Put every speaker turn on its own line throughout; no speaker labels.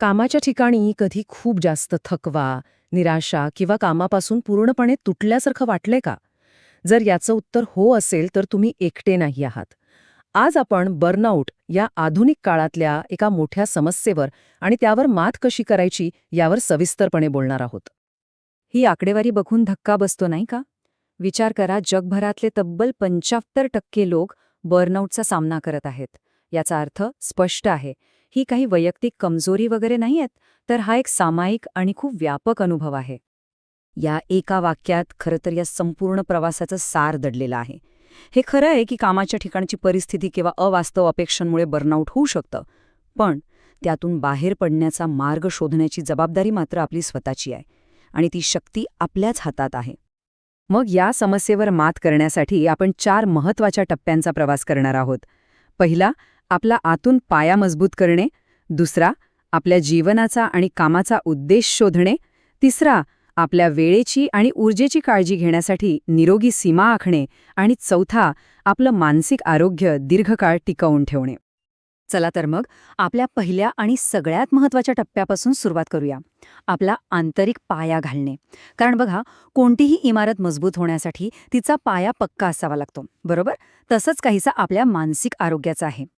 कामाच्या ठिकाणी कधी खूप जास्त थकवा निराशा किंवा कामापासून पूर्णपणे तुटल्यासारखं वाटलंय का? जर याचं उत्तर हो असेल तर तुम्ही एकटे नाही आहात. आज आपण बर्नआउट या आधुनिक काळातल्या एका मोठ्या समस्येवर आणि त्यावर मात कशी करायची यावर सविस्तरपणे बोलणार आहोत.
ही आकडेवारी बघून धक्का बसतो नाही का? विचार करा जगभरातले तब्बल पंच्याहत्तर टक्के लोक बर्नआउटचा सामना करत आहेत. याचा अर्थ स्पष्ट आहे. ही काही वैयक्तिक कमजोरी वगैरे नाही आहेत तर हा एक सामायिक आणि खूप व्यापक अनुभव आहे. या एका वाक्यात खरं तर या संपूर्ण प्रवासाचं सार दडलेलं आहे. हे खरं आहे की कामाच्या ठिकाणची परिस्थिती किंवा अवास्तव अपेक्षांमुळे बर्नआउट होऊ शकतं पण त्यातून बाहेर पडण्याचा मार्ग शोधण्याची जबाबदारी मात्र आपली स्वतःची आहे आणि ती शक्ती आपल्याच हातात आहे. मग या समस्येवर मात करण्यासाठी आपण चार महत्त्वाच्या टप्प्यांचा प्रवास करणार आहोत. पहिला आपला आतून पाया मजबूत करणे दुसरा आपल्या जीवनाचा आणि कामाचा उद्देश शोधणे तिसरा आपल्या वेळेची आणि ऊर्जेची काळजी घेण्यासाठी निरोगी सीमा आखणे आणि चौथा आपलं मानसिक आरोग्य दीर्घकाळ टिकवून ठेवणे. चला तर मग आपल्या पहिल्या आणि सगळ्यात महत्त्वाच्या टप्प्यापासून सुरुवात करूया. आपला आंतरिक पाया घालणे. कारण बघा कोणतीही इमारत मजबूत होण्यासाठी तिचा पाया पक्का असावा लागतो. बरोबर? तसंच काहीसा आपल्या मानसिक आरोग्याचा आहे.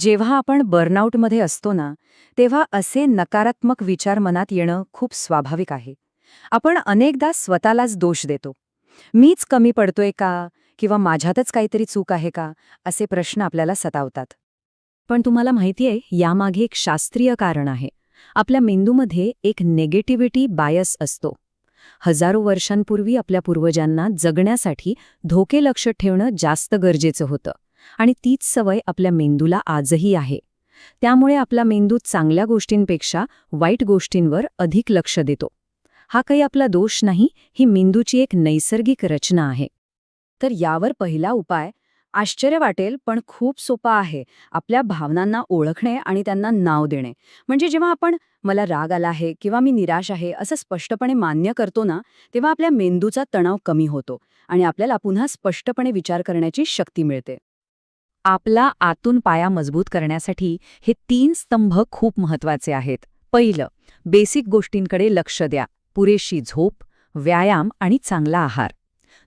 जेव्हा आपण बर्नआउटमध्ये असतो ना तेव्हा असे नकारात्मक विचार मनात येणं खूप स्वाभाविक आहे. आपण अनेकदा स्वतःलाच दोष देतो. मीच कमी पडतोय का? किंवा माझ्यातच काहीतरी चूक आहे का? असे प्रश्न आपल्याला सतावतात. पण तुम्हाला माहितीये यामागे एक शास्त्रीय कारण आहे. आपल्या मेंदूमध्ये एक नेगेटिव्हिटी बायस असतो. हजारो वर्षांपूर्वी आपल्या पूर्वजांना जगण्यासाठी धोके लक्ष ठेवणं जास्त गरजेचं होतं. आणि तीच सवय आपल्या मेंदूला आजही आहे. त्यामुळे आपला मेंदू चांगल्या गोष्टींपेक्षा वाईट गोष्टींवर अधिक लक्ष देतो. हा काही आपला दोष नाही ही मेंदूची एक नैसर्गिक रचना आहे. तर यावर पहिला उपाय आश्चर्य वाटेल पण खूप सोपा आहे आपल्या भावनांना ओळखणे आणि त्यांना नाव देणे. म्हणजे जेव्हा आपण मला राग आला आहे किंवा मी निराश आहे असं स्पष्टपणे मान्य करतो ना तेव्हा आपल्या मेंदूचा तणाव कमी होतो आणि आपल्याला पुन्हा स्पष्टपणे विचार करण्याची शक्ती मिळते. आपला आतून पाया मजबूत करण्यासाठी हे तीन स्तंभ खूप महत्त्वाचे आहेत. पहिलं बेसिक गोष्टींकडे लक्ष द्या. पुरेशी झोप व्यायाम आणि चांगला आहार.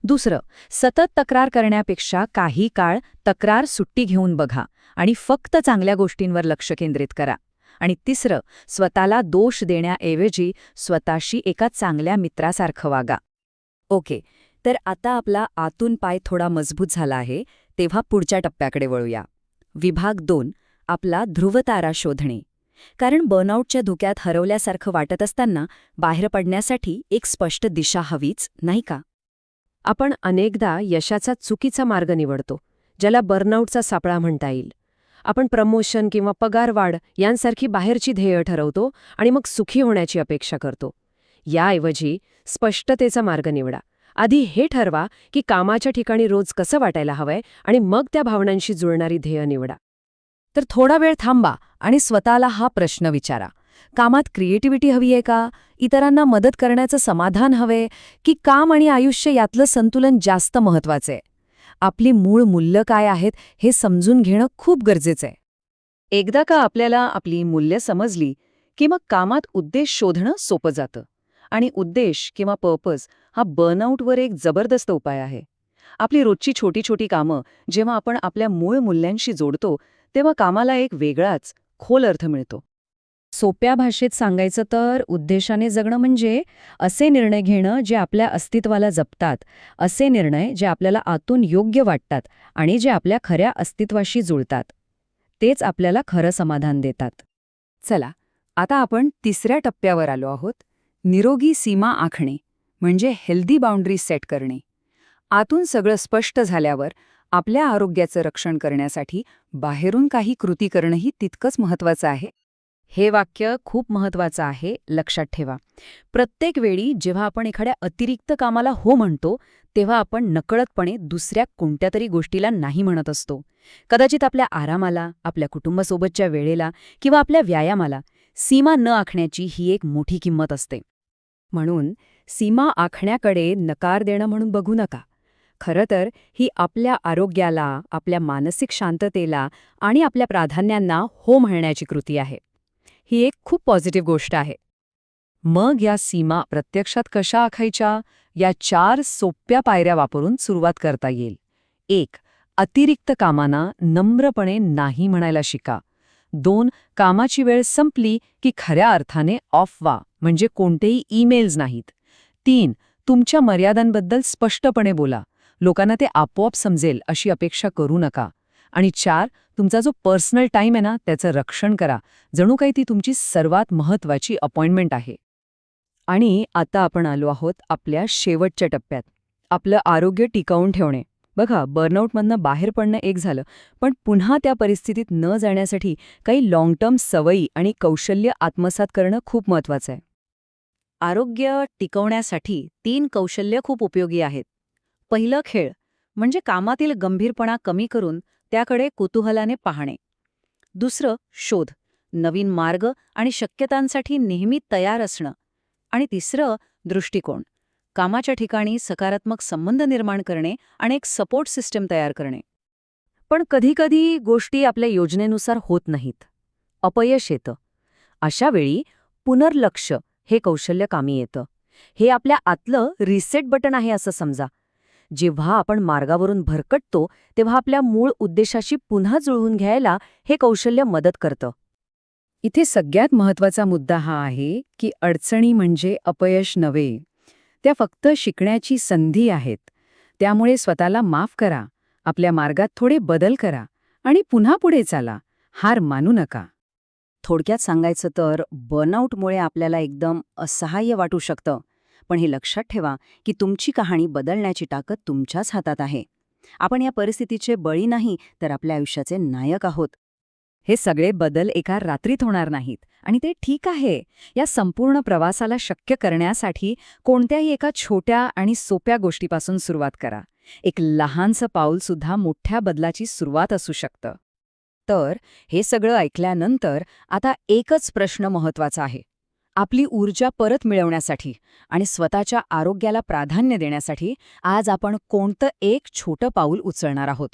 दुसरं सतत तक्रार करण्यापेक्षा काही काळ तक्रार सुट्टी घेऊन बघा आणि फक्त चांगल्या गोष्टींवर लक्ष केंद्रित करा. आणि तिसरं स्वतःला दोष देण्याऐवजी स्वतःशी एका चांगल्या मित्रासारखं वागा. ओके तर आता आपला आतून पाय थोडा मजबूत झाला आहे. तेव्हा पुढच्या टप्प्याकडे वळूया. विभाग दोन आपला ध्रुवतारा शोधणे. कारण बर्नआउटच्या धुक्यात हरवल्यासारखं वाटत असताना बाहेर पडण्यासाठी एक स्पष्ट दिशा हवीच नाही का?
आपण अनेकदा यशाचा चुकीचा मार्ग निवडतो ज्याला बर्नआउटचा सापळा म्हणता येईल. आपण प्रमोशन किंवा पगारवाढ यांसारखी बाहेरची ध्येय ठरवतो आणि मग सुखी होण्याची अपेक्षा करतो. याऐवजी स्पष्टतेचा मार्ग निवडा. आधी हे ठरवा की कामाच्या ठिकाणी रोज कसं वाटायला हवंय आणि मग त्या भावनांशी जुळणारी ध्येय निवडा.
तर थोडा वेळ थांबा आणि स्वतःला हा प्रश्न विचारा. कामात क्रिएटिव्हिटी हवी आहे का? इतरांना मदत करण्याचं समाधान हवे की काम आणि आयुष्य यातलं संतुलन जास्त महत्वाचं आहे? आपली मूळ मूल्य काय आहेत हे समजून घेणं खूप गरजेचं आहे. एकदा का आपल्याला आपली मूल्य समजली की मग कामात उद्देश शोधणं सोपं जातं आणि उद्देश किंवा पर्पज हा बर्नआउटवर एक जबरदस्त उपाय आहे. आपली रोजची छोटी छोटी कामं जेव्हा आपण आपल्या मूळ मूल्यांशी जोडतो तेव्हा कामाला एक वेगळाच खोल अर्थ मिळतो. सोप्या भाषेत सांगायचं तर उद्देशाने जगणं म्हणजे असे निर्णय घेणं जे आपल्या अस्तित्वाला जपतात असे निर्णय जे आपल्याला आतून योग्य वाटतात आणि जे आपल्या खऱ्या अस्तित्वाशी जुळतात. तेच आपल्याला खरं समाधान देतात. चला आता आपण तिसऱ्या टप्प्यावर आलो आहोत निरोगी सीमा आखणे. म्हणजे हेल्दी बाउंड्री सेट करणे. आतून सगळं स्पष्ट झाल्यावर आपल्या आरोग्याचं रक्षण करण्यासाठी बाहेरून काही कृती करणंही तितकंच महत्वाचं आहे. हे वाक्य खूप महत्वाचं आहे लक्षात ठेवा. प्रत्येक वेळी जेव्हा आपण एखाद्या अतिरिक्त कामाला हो म्हणतो तेव्हा आपण नकळतपणे दुसऱ्या कोणत्या तरी गोष्टीला नाही म्हणत असतो. कदाचित आपल्या आरामाला आपल्या कुटुंबासोबतच्या वेळेला किंवा आपल्या व्यायामाला सीमा न आखण्याची ही एक मोठी किंमत असते. म्हणून सीमा आखण्याकडे नकार देणं म्हणून बघू नका. खरं तर ही आपल्या आरोग्याला आपल्या मानसिक शांततेला आणि आपल्या प्राधान्यांना हो म्हणण्याची कृती आहे. ही एक खूप पॉझिटिव्ह गोष्ट आहे. मग या सीमा प्रत्यक्षात कशा आखायच्या? या चार सोप्या पायऱ्या वापरून सुरुवात करता येईल. एक अतिरिक्त कामांना नम्रपणे नाही म्हणायला शिका. दोन कामाची वेळ संपली की खऱ्या अर्थाने ऑफ वा म्हणजे कोणतेही ईमेल्स नाहीत. तीन तुमच्या मर्यादांबद्दल स्पष्टपणे बोला. लोकांना ते आपोआप समजेल अशी अपेक्षा करू नका. आणि चार तुमचा जो पर्सनल टाईम आहे ना त्याचं रक्षण करा. जणू काही ती तुमची सर्वात महत्वाची अपॉइंटमेंट आहे. आणि आता आपण आलो आहोत आपल्या शेवटच्या टप्प्यात. आपलं आरोग्य टिकवून ठेवणे. बघा बर्नआउटमधनं बाहेर पडणं एक झालं. पण पुन्हा त्या परिस्थितीत न जाण्यासाठी काही लाँग टर्म सवयी आणि कौशल्य आत्मसात करणं खूप महत्वाचं आहे. आरोग्य टिकवण्यासाठी तीन कौशल्य खूप उपयोगी आहेत. पहिलं खेळ म्हणजे कामातील गंभीरपणा कमी करून त्याकडे कुतूहलाने पाहणे. दुसरं शोध नवीन मार्ग आणि शक्यतांसाठी नेहमी तयार असणं. आणि तिसरं दृष्टिकोन कामाच्या ठिकाणी सकारात्मक संबंध निर्माण करणे आणि एक सपोर्ट सिस्टम तयार करणे. पण कधीकधी गोष्टी आपल्या योजनेनुसार होत नाहीत. अपयश येतं. अशा वेळी पुनर्लक्ष हे कौशल्य कामी येतं. हे आपल्या आतलं रिसेट बटन आहे असं समजा. जेव्हा आपण मार्गावरून भरकटतो तेव्हा आपल्या मूळ उद्देशाशी पुन्हा जुळवून घ्यायला हे कौशल्य मदत करतं. इथे सगळ्यात महत्त्वाचा मुद्दा हा आहे की अडचणी म्हणजे अपयश नव्हे. त्या फक्त शिकण्याची संधी आहेत. त्यामुळे स्वतःला माफ करा आपल्या मार्गात थोडे बदल करा आणि पुन्हा पुढे चाला. हार मानू नका. थोडक्यात सांगायचं तर बर्नआउटमुळे आपल्याला एकदम असहाय्य वाटू शकतं. पण हे लक्षात ठेवा की तुमची कहाणी बदलण्याची ताकद तुमच्याच हातात आहे. आपण या परिस्थितीचे बळी नाही तर आपल्या आयुष्याचे नायक आहोत. हे सगळे बदल एका रात्रीत होणार नाहीत. आणि ते ठीक आहे. या संपूर्ण प्रवासाला शक्य करण्यासाठी कोणत्याही एका छोट्या आणि सोप्या गोष्टीपासून सुरुवात करा. एक लहानसं पाऊलसुद्धा मोठ्या बदलाची सुरुवात असू शकतं. तर हे सगळं ऐकल्यानंतर आता एकच प्रश्न महत्त्वाचा आहे. आपली ऊर्जा परत मिळवण्यासाठी आणि स्वतःच्या आरोग्याला प्राधान्य देण्यासाठी आज आपण कोणतं एक छोटं पाऊल उचलणार आहोत?